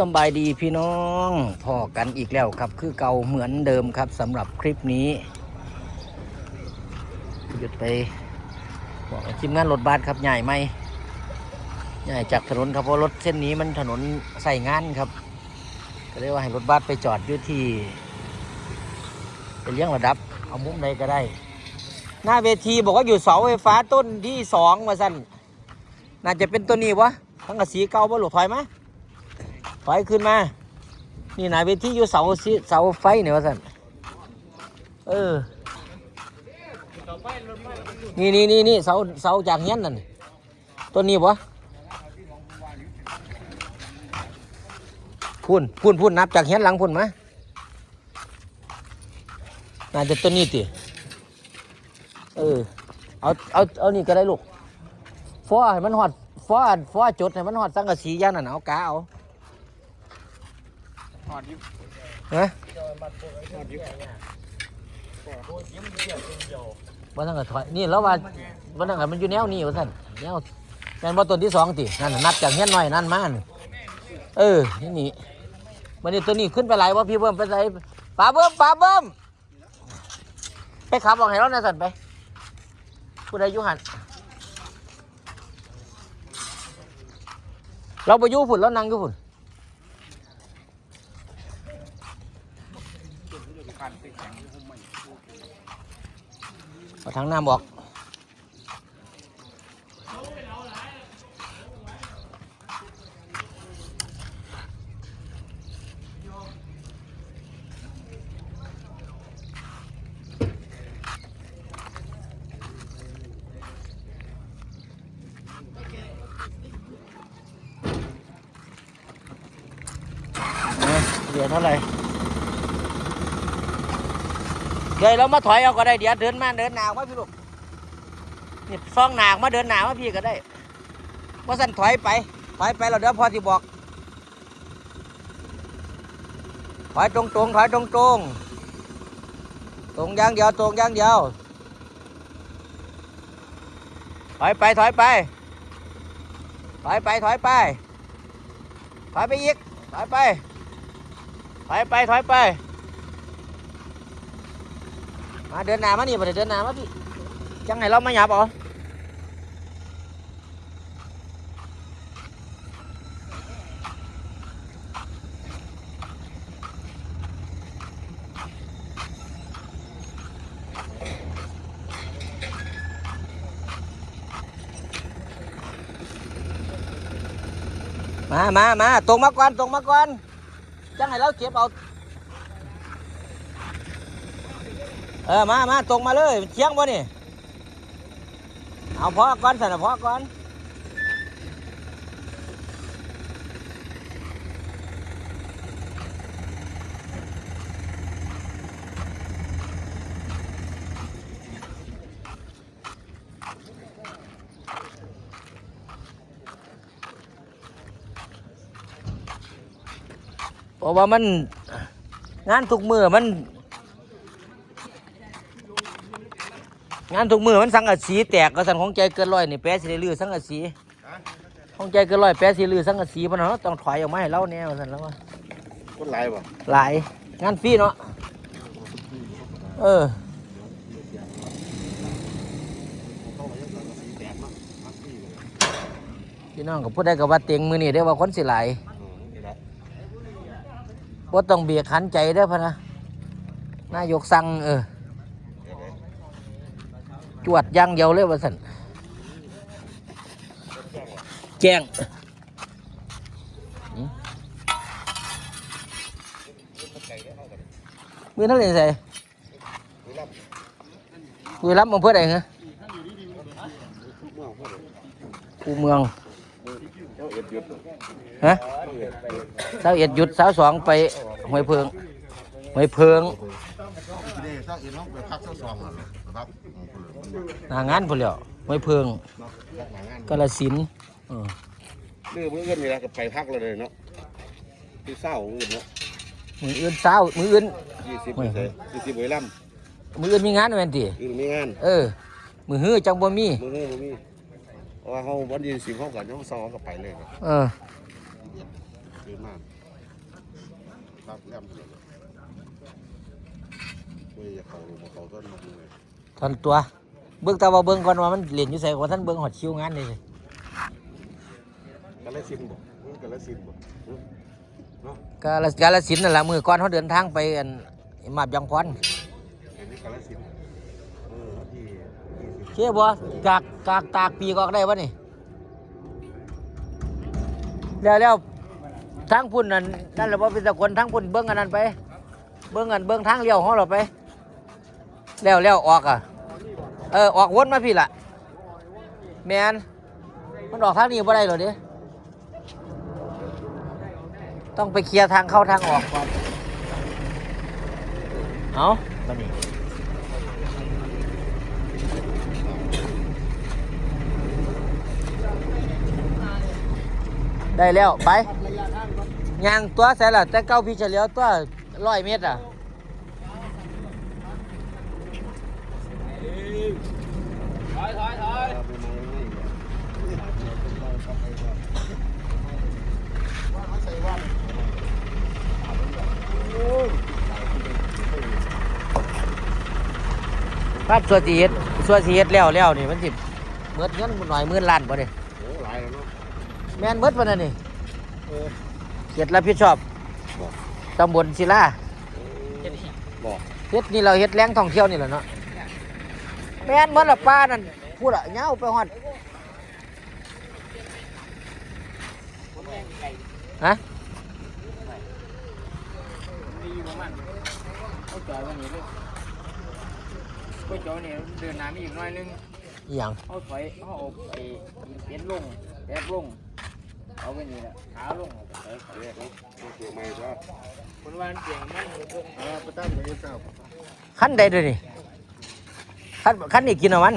สบายดีพี่น้องพอกันอีกแล้วครับ คือเก่าเหมือนเดิมครับสำหรับคลิปนี้ หยุดไปบอกทีมงานรถบัสครับใหญ่ไหมใหญ่จากถนนครับเพราะรถเส้นนี้มันถนนใส่งานครับ ก็เลยว่าให้รถบัสไปจอดอยู่ที่เป็นเลี้ยงระดับ เอามุมใดก็ได้ หน้าเวทีบอกว่าอยู่เสาไฟฟ้าต้นที่สองมาสั่นน่าจะเป็นตัวนี้วะทั้งกระสีเก่าบ่หลุดถอยไหม ถอยขึ้นมา นี่หน้าเวทีอยู่เสาเสาไฟเนี่ยวะสันเออ นี่นี่นี่นี่เสาเสาจากเงี้ยนนั่นต้นนี้วะพุ่นพุ่นพุ่นนับจากเงี้ยนหลังพุ่นมาน่าจะต้นนี้ติเออ เอา เอา เอานี่ก็ได้ลูกฟ้าให้มันหอดฟ้าฟ้าจุดให้มันหอดสังกะสีย่านนั่นเอากาเอา หอดยิบฮะหอดยิบว่าสังกะถอยนี่แล้วว่าว่าสังกะมันอยู่แนวนี้ว่าท่านแนวแม่นบ่ต้นที่สองตินั่นนับจากเงี้ยน้อยนั่นมานเออนี่นี่มันนี่ตัวนี้ขึ้นไปไหลว่าพี่เบิ้มไปไหนปลาเบิ้มปลาเบิ้มไปขับออกให้เราหน่อยสั่นไปผู้ใดยู่หันเราไปยู่ฝุ่นแล้วนั่งยู่ฝุ่น คันไปแข็งหุ้มไม่ เอาทางน้ำบอกเหลือเท่าไหร่ เดี๋ยเรามาถอยเอาก็ได้เดี๋ยวเดินมาเดินหนาวมาพี่ลูกนี่ซองหนาวมาเดินหนาวมาพี่ก็ได้ว่าสั่นถอยไปถอยไปเราเดี๋ยวพอที่บอกถอยตรงตรงๆถอยตรงตรงๆตรงย่างเดียวตรงย่างเดียวถอยไปถอยไปถอยไปถอยไปถอยไปอีกถอยไปถอยไปถอยไป มาเดินหน้ามานี่มาเดินหน้ามาพี่จังไงเรามาหยาบเอามามามาตรงมาก่อนตรงมาก่อนจังไงเราเก็บเอา เออมามาตรงมาเลยเชียงบ่นี่เอาพอก่อนสันนะพอก่อนเพราะว่ามันงานทุกมือมัน งานทุกมือมันสังกะสีแตกก็สันของใจเกินร้อยนี่แปะสิได้ลือสังกะสีของใจเกินร้อยแปะสิลือสังกะสีเพราะเนาะต้องถอยออกมาให้เราแน่ว่าสันแล้วว่าคนลายบ่หลายงานฟรีเนาะเออพี่น้องกับพูดได้กับว่าเตียงมือนี่ได้อว่าคนสิหลายว่าต้องเบียกขันใจได้อพะนะนายกสั่งเออ จวดย่างเดียวเลยว่าสันแจ้งมือเท่าไหร่ใส่มือรับมาเพื่ออะไรเหรอคูเมืองฮะสาวเอ็ดหยุดสาวสองไปหวยเพิงหวยเพิง ทีนี้ถ้าเอ็ดน้องไปพักสักสองวันนะครับหน้างานพุ่นแล้วหวยเพิงหางานกาลสินธุ์เออเรื่องมืออื่นมีอะไรกับไปพักเลยเนาะที่เศร้าอื่นเนาะมืออื่นสาวมืออื่น ยี่สิบไปเลยยี่สิบใบลมืออื่นมีงานแม่นติำอื่นมีงาน เออ มือฮื้อจังบ่มี มือมือมีเพราะว่าเขาวันยี่สิบเขากันเขาสองก็ไปเลยครับเออคือมากครับแอมเลย ไม่อยากเขาเขาต้นมาเลยทอนตัว เบิ่งแต่ว่าเบิ่งก่อนว่ามันเรียนอยู่ไสกว่าท่านเบิ่งหอดคิวงานนี่สิกาลสินบ่กาลสินบ่เนาะกาลกาลสินธุ์นั่นล่ะมื้อก่อนเฮาเดินทางไปอันมาบยองพรเห็นนี่กาลสินเออที่ที่สิเชื่อบ่กากกากตากปีกออกได้บ่นี่แล้วแล้วทางพุ่นนั่นนั่นแหละบ่เป็นตะคนทางพุ่นเบิ่งอันนั้นไป เบิ่งอันเบิ่งทางเลี้ยวของเราไป แล้วแล้วออกอะ เออ ออกวนมาพี่ล่ะแมนมันออกทางนี้บ่ได้หรอเด้ต้องไปเคลียร์ทางเข้าทางออกก่อน เอาบัดนี้ได้แล้ว ไปยางตัวใส่ละแต่เก้าพี่เฉลียวตัวร้อยเมตรอะ บ้านสัวสีเฮ็ดสัวสีเฮ็ดแล้วแล้วนี่มันสิเมิดเงินหน่อยหมื่นล้านบ่เด้โอ้หลายแล้วเนาะแม่นเมิดบ่นั่นนี่เออเฮ็ดรับผิดชอบบอกตำบลศิลาบอกเฮ็ดนี่เราเฮ็ดแหล่งท่องเที่ยวนี่แหละเนาะแม่นเมิดละป้านั่นพูดอะยาวไปฮอดฮะมีอยู่ประมาณเขาจอดวันนี้เลย ก็จอดวันนี้เดินน้ำอีกหน่อยนึงอีหยังเขาถอยเขาเอาไอ้เป็ดลงแป๊บลงเอาไปนี่แหละขาลงเอาไปถอยเรียกแล้วเกี่ยวไม่ก็คนว่าเสียงมันเพิ่งอ่าประตั้มเลยเจ้าคันใดเด้อนี่คันคันนี่กินเอามัน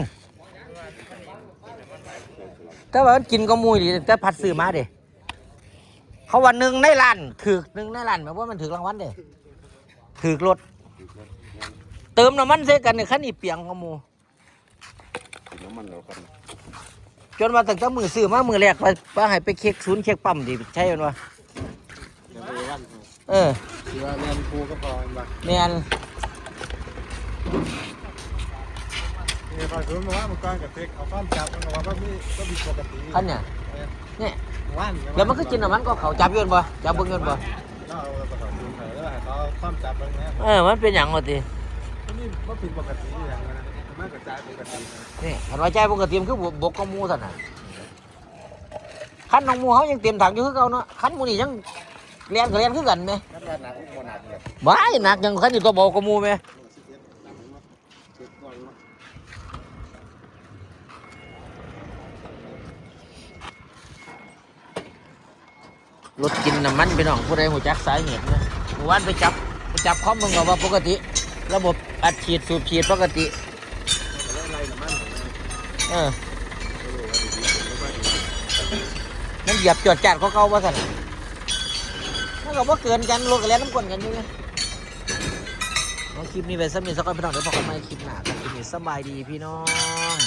แต่ว่ามันกินก็มูยดีแต่พัดซื้อมาเด้เขาว่าหนึ่งในล้านถือหนึ่งในล้านแปลว่ามันถือรางวัลเด้ถือรถ เติมน้ำมันใส่กันเนี่ยคันนี้เปียงก็มูกินน้ำมันแล้วกันจนว่าตั้งแต่มือซื้อมามือแรกไปไปให้ไปเช็คศูนย์เช็คปั๊มดิใช่ไหมวะเดี๋ยวไปวันเออที่ว่าเรียนครูก็พอมาแมนนี่พอถึงมาว่ามันก้อนกับเทคเอาความจับมันว่าก็มีก็มีปกติคันเนี่ยเนี่ยว่านแล้วมันก็กินน้ำมันก็เขาจับอยืนบ่จับเบิ้งอยืนบ่เราเอาประกอบดูไปแล้วให้เขาความจับมันนะเออมันเป็นอย่างวะติ นี่ก็ผิดปกติอย่างนั้นมันกระจายปกตินี่อันว่าใจปกติมันคือบกกับหมูท่านน่ะคันน้องมูเขายังเตรียมถังอยู่คือเก่าเนาะคันมูนี่ยังเรียนก็เรียนคือกันไหมน้ำมันหนักยบ้ายหนักยังคันอยู่ตัวบากว่าหมูไหมรถกินน้ำมันไปน้องผู้ใดหูจักสายเหตุนะเมื่อวานไปจับไปจับข้อมึงกับว่าปกติ ระบบ อัดฉีดสูบฉีดปกติ เออมันเหยียบจอดจานเขาเข้าว่าสั่นมันก็ว่าเกินกันรถก็เล่นน้ำกลนกันอยู่ไงเอาคลิปนี้ไปสมิสักคนพี่น้องเดี๋ยวพบกันใหม่คลิปหน้าครับคลิปนี้สบายดีพี่น้อง